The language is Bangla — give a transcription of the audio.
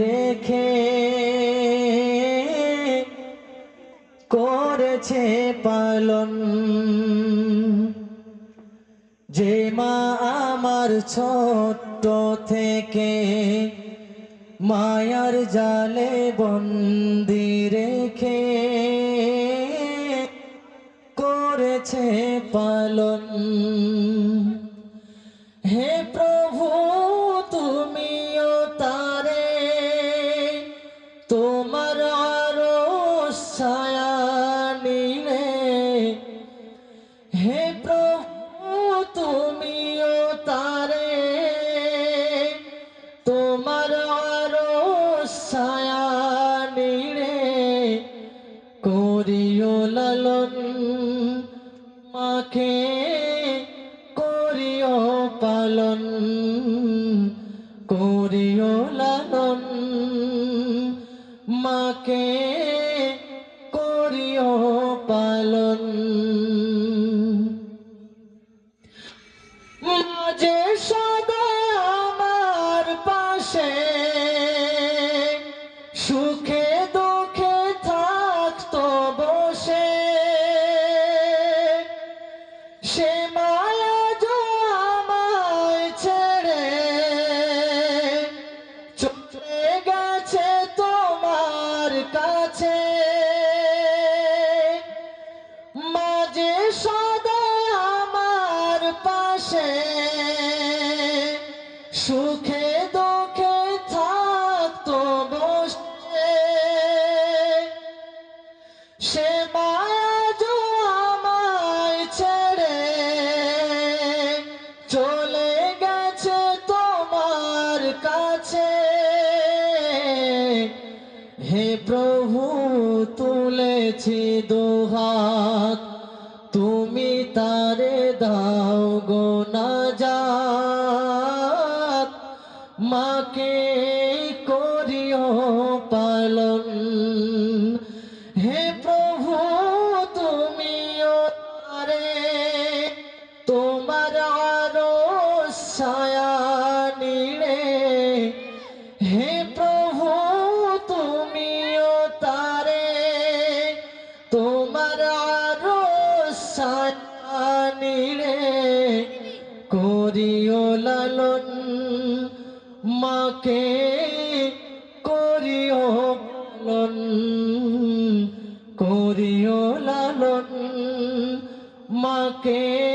রেখে করেছে পালন। যে মা আমার ছোট্ট থেকে মায়ার জালে বন্দি রেখে করেছে পালন। তারে তোমার আরও ছায়া নিলে করিও লালন মাকে করিও পালন করিও লালন মাকে পাশে সুখে দুঃখে থাকতো বসে। সে মায়া আমায় ছেড়ে, চলে গেছে তোমার কাছে। মাঝে সদা আমার পাশে, সুখে কাছে হে প্রভু, তুলেছি দোহাত তুমি তারে দাও গো না যাত মাকে করিও পালন। হে প্রভু, তুমিও তারে। তোমার আরও ছায়া সানিরে করিও লালন মাকে করিও লালন করিও লালন মাকে